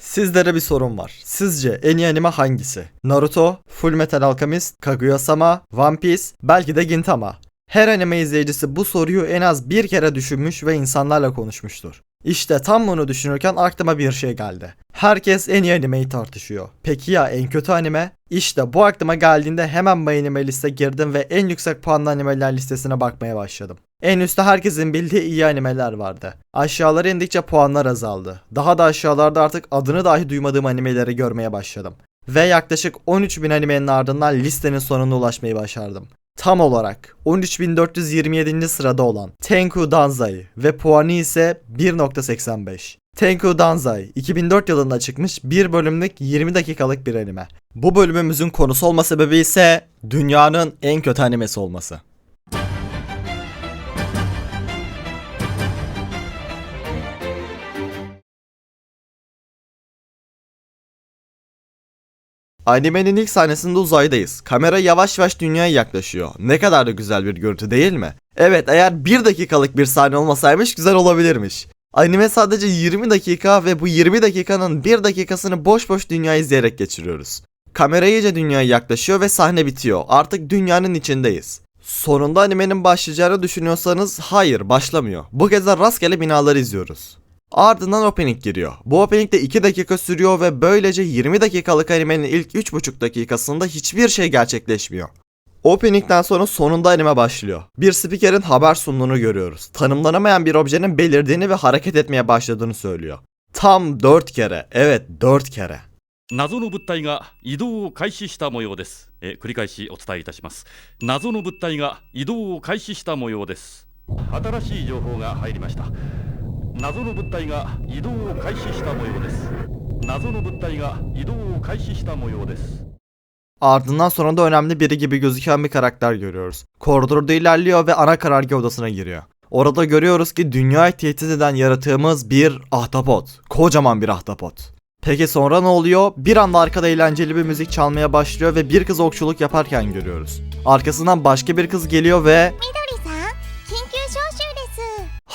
Sizlere bir sorum var. Sizce en iyi anime hangisi? Naruto, Fullmetal Alchemist, Kaguya-sama, One Piece, belki de Gintama. Her anime izleyicisi bu soruyu en az bir kere düşünmüş ve insanlarla konuşmuştur. İşte tam bunu düşünürken aklıma bir şey geldi. Herkes en iyi animeyi tartışıyor. Peki ya en kötü anime? İşte bu aklıma geldiğinde hemen bu anime liste girdim ve en yüksek puanlı animeler listesine bakmaya başladım. En üstte herkesin bildiği iyi animeler vardı. Aşağılara indikçe puanlar azaldı. Daha da aşağılarda artık adını dahi duymadığım animeleri görmeye başladım. Ve yaklaşık 13.000 animenin ardından listenin sonuna ulaşmayı başardım. Tam olarak 13.427. sırada olan Tenku Danzai ve puanı ise 1.85. Tenku Danzai 2004 yılında çıkmış bir bölümlük 20 dakikalık bir anime. Bu bölümümüzün konusu olma sebebi ise dünyanın en kötü animesi olması. Animenin ilk sahnesinde uzaydayız. Kamera yavaş yavaş dünyaya yaklaşıyor. Ne kadar da güzel bir görüntü değil mi? Evet eğer 1 dakikalık bir sahne olmasaymış güzel olabilirmiş. Anime sadece 20 dakika ve bu 20 dakikanın 1 dakikasını boş boş dünya izleyerek geçiriyoruz. Kamera iyice dünyaya yaklaşıyor ve sahne bitiyor. Artık dünyanın içindeyiz. Sonunda animenin başlayacağını düşünüyorsanız hayır başlamıyor. Bu kez de rastgele binaları izliyoruz. Ardından opening giriyor. Bu opening de 2 dakika sürüyor ve böylece 20 dakikalık animenin ilk 3,5 dakikasında hiçbir şey gerçekleşmiyor. Opening'den sonra sonunda anime başlıyor. Bir spikerin haber sunduğunu görüyoruz. Tanımlanamayan bir objenin belirdiğini ve hareket etmeye başladığını söylüyor. Tam 4 kere. Evet 4 kere. 謎の物体が移動を開始した模様です、えー繰り返しお伝えいたします謎の物体が移動を開始した模様です新しい情報が入りました 謎の物体が移動を開始した模様です謎の物体が移動を開始した模様です Ardından sonra da önemli biri gibi gözüken bir karakter görüyoruz. Koridorda ilerliyor ve ana karargah odasına giriyor. Orada görüyoruz ki dünyayı tehdit eden yaratığımız bir ahtapot. Kocaman bir ahtapot. Peki sonra ne oluyor? Bir anda arkada eğlenceli bir müzik çalmaya başlıyor ve bir kız okçuluk yaparken görüyoruz. Arkasından başka bir kız geliyor ve み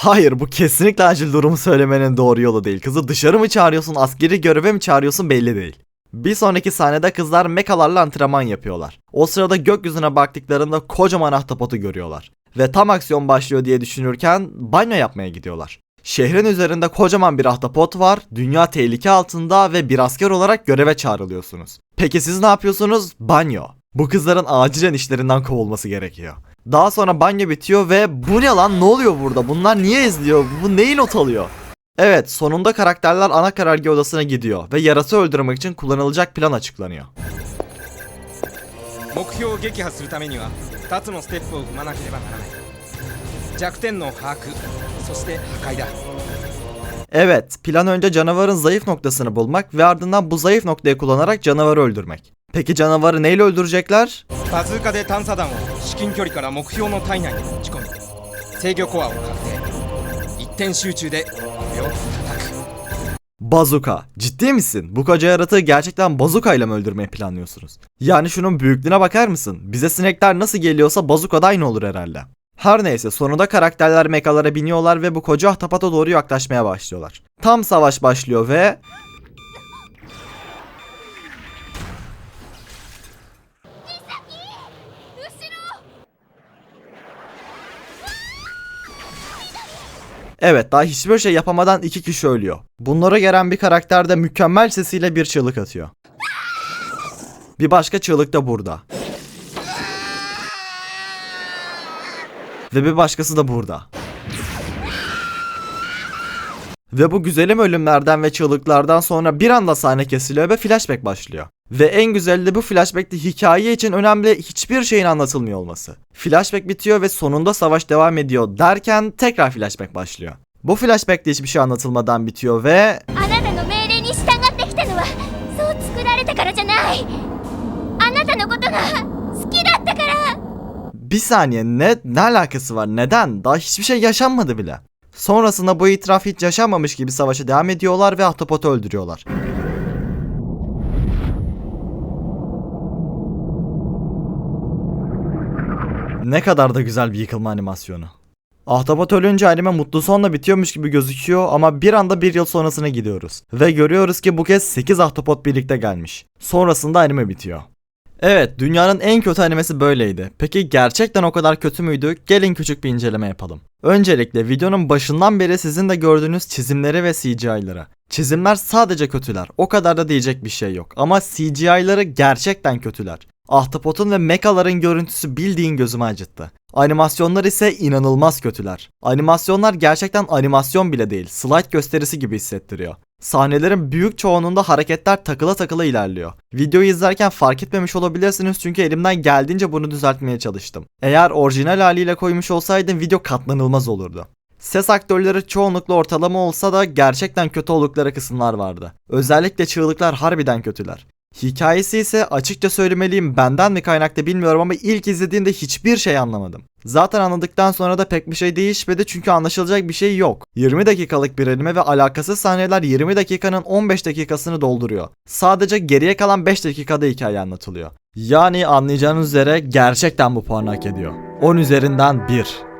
Hayır bu kesinlikle acil durumu söylemenin doğru yolu değil. Kızı dışarı mı çağırıyorsun, askeri göreve mi çağırıyorsun belli değil. Bir sonraki sahnede kızlar mekalarla antrenman yapıyorlar. O sırada gökyüzüne baktıklarında kocaman ahtapotu görüyorlar. Ve tam aksiyon başlıyor diye düşünürken banyo yapmaya gidiyorlar. Şehrin üzerinde kocaman bir ahtapot var, dünya tehlike altında ve bir asker olarak göreve çağrılıyorsunuz. Peki siz ne yapıyorsunuz? Banyo. Bu kızların acilen işlerinden kovulması gerekiyor. Daha sonra banyo bitiyor ve bu ne lan ne oluyor burada? Bunlar niye izliyor? Bu neyi not alıyor? Evet sonunda karakterler ana karargah odasına gidiyor ve yarası öldürmek için kullanılacak plan açıklanıyor. Evet, plan önce canavarın zayıf noktasını bulmak ve ardından bu zayıf noktayı kullanarak canavarı öldürmek. Peki canavarı neyle öldürecekler? Bazooka de tansadan o, şikin körü kara mokhyou no tainai ni uchikomi, seigyo koa o katte, itten şuuchuu de. Bazuka. Ciddi misin? Bu koca yaratığı gerçekten bazukayla mı öldürmeyi planlıyorsunuz? Yani şunun büyüklüğüne bakar mısın? Bize sinekler nasıl geliyorsa bazuka da aynı olur herhalde. Her neyse sonunda karakterler mekalara biniyorlar ve bu koca ahtapata doğru yaklaşmaya başlıyorlar. Tam savaş başlıyor ve... Evet daha hiçbir şey yapamadan iki kişi ölüyor. Bunlara gelen bir karakter de mükemmel sesiyle bir çığlık atıyor. Bir başka çığlık da burada. Ve bir başkası da burada. Ve bu güzelim ölümlerden ve çığlıklardan sonra bir anda sahne kesiliyor ve flashback başlıyor. Ve en güzeli de bu flashback'te hikaye için önemli hiçbir şeyin anlatılmıyor olması. Flashback bitiyor ve sonunda savaş devam ediyor derken tekrar flashback başlıyor. Bu flashback'te hiçbir şey anlatılmadan bitiyor ve... Bir saniye ne, ne alakası var neden daha hiçbir şey yaşanmadı bile. Sonrasında bu itiraf hiç yaşanmamış gibi savaşa devam ediyorlar ve Ahtapot'u öldürüyorlar. Ne kadar da güzel bir yıkılma animasyonu. Ahtapot ölünce anime mutlu sonla bitiyormuş gibi gözüküyor ama bir anda bir yıl sonrasına gidiyoruz. Ve görüyoruz ki bu kez 8 ahtapot birlikte gelmiş. Sonrasında anime bitiyor. Evet, dünyanın en kötü animesi böyleydi. Peki gerçekten o kadar kötü müydü? Gelin küçük bir inceleme yapalım. Öncelikle videonun başından beri sizin de gördüğünüz çizimleri ve CGI'ları. Çizimler sadece kötüler. O kadar da diyecek bir şey yok. Ama CGI'ları gerçekten kötüler. Ahtapotun ve mekaların görüntüsü bildiğin gözümü acıttı. Animasyonlar ise inanılmaz kötüler. Animasyonlar gerçekten animasyon bile değil, slide gösterisi gibi hissettiriyor. Sahnelerin büyük çoğunluğunda hareketler takıla takıla ilerliyor. Videoyu izlerken fark etmemiş olabilirsiniz çünkü elimden geldiğince bunu düzeltmeye çalıştım. Eğer orijinal haliyle koymuş olsaydım video katlanılmaz olurdu. Ses aktörleri çoğunlukla ortalama olsa da gerçekten kötü oldukları kısımlar vardı. Özellikle çığlıklar harbiden kötüler. Hikayesi ise açıkça söylemeliyim benden mi kaynaklı bilmiyorum ama ilk izlediğimde hiçbir şey anlamadım. Zaten anladıktan sonra da pek bir şey değişmedi çünkü anlaşılacak bir şey yok. 20 dakikalık bir anime ve alakasız sahneler 20 dakikanın 15 dakikasını dolduruyor. Sadece geriye kalan 5 dakikada hikaye anlatılıyor. Yani anlayacağınız üzere gerçekten bu puanı hak ediyor. 10 üzerinden 1.